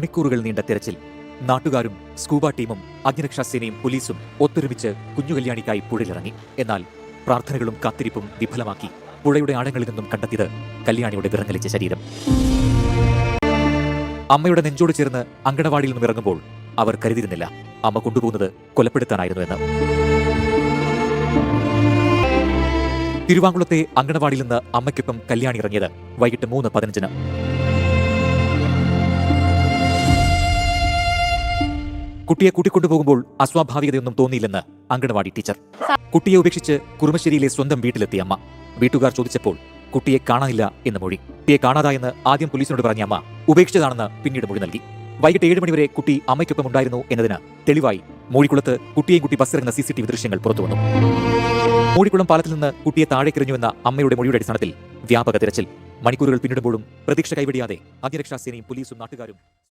മണിക്കൂറുകൾ നീണ്ട തെരച്ചിൽ. നാട്ടുകാരും സ്കൂബ ടീമും അഗ്നിരക്ഷാസേനയും പോലീസും ഒത്തൊരുമിച്ച് കുഞ്ഞുകല്യാണിക്കായി പുഴയിലിറങ്ങി. എന്നാൽ പ്രാർത്ഥനകളും കാത്തിരിപ്പും വിഫലമാക്കി. പുഴയുടെ ആഴങ്ങളിൽ നിന്നും കണ്ടെത്തിയത് കല്യാണിയുടെ വിറങ്ങലിച്ച ശരീരം. അമ്മയുടെ നെഞ്ചോട് ചേർന്ന് അങ്കണവാടിയിൽ നിന്നും ഇറങ്ങുമ്പോൾ അവർ കരുതിയിരുന്നില്ല. അമ്മ കൊണ്ടുപോകുന്നത് കൊലപ്പെടുത്താനായിരുന്നു എന്ന്. തിരുവാങ്കുളത്തെ അങ്കണവാടിയിൽ നിന്ന് അമ്മയ്ക്കൊപ്പം കല്യാണി ഇറങ്ങിയത് വൈകിട്ട് മൂന്ന് പതിനഞ്ചിന്. കുട്ടിയെ കൂട്ടിക്കൊണ്ടുപോകുമ്പോൾ അസ്വാഭാവികതയൊന്നും തോന്നിയില്ലെന്ന് അങ്കണവാടി ടീച്ചർ. കുട്ടിയെ ഉപേക്ഷിച്ച് കുറുമശ്ശേരിയിലെ സ്വന്തം വീട്ടിലെത്തിയ അമ്മ. വീട്ടുകാർ ചോദിച്ചപ്പോൾ കുട്ടിയെ കാണാനില്ല എന്ന് മൊഴി. കുട്ടിയെ കാണാതായെന്ന് ആദ്യം പോലീസിനോട് പറഞ്ഞ അമ്മ ഉപേക്ഷിച്ചതാണെന്ന് പിന്നീട് മൊഴി നൽകി. വൈകിട്ട് ഏഴ് മണിവരെ കുട്ടി അമ്മയ്ക്കൊപ്പം ഉണ്ടായിരുന്നു എന്നതിന് തെളിവായി മൂഴിക്കുളത്ത് കുട്ടിയെയും കുട്ടി ബസ്സിറങ്ങുന്ന സി സി ടി വി ദൃശ്യങ്ങൾ പുറത്തുവന്നു മൂഴിക്കുളം പാലത്തിൽ നിന്ന് കുട്ടിയെ താഴേക്കെറിഞ്ഞുവെന്ന അമ്മയുടെ മൊഴിയുടെ അടിസ്ഥാനത്തിൽ വ്യാപക തിരച്ചിൽ. മണിക്കൂറുകൾ പിന്നിടുമ്പോഴും പ്രതീക്ഷ കൈവിടിയാതെ അഗ്നിരക്ഷാസേനയും പോലീസും നാട്ടുകാരും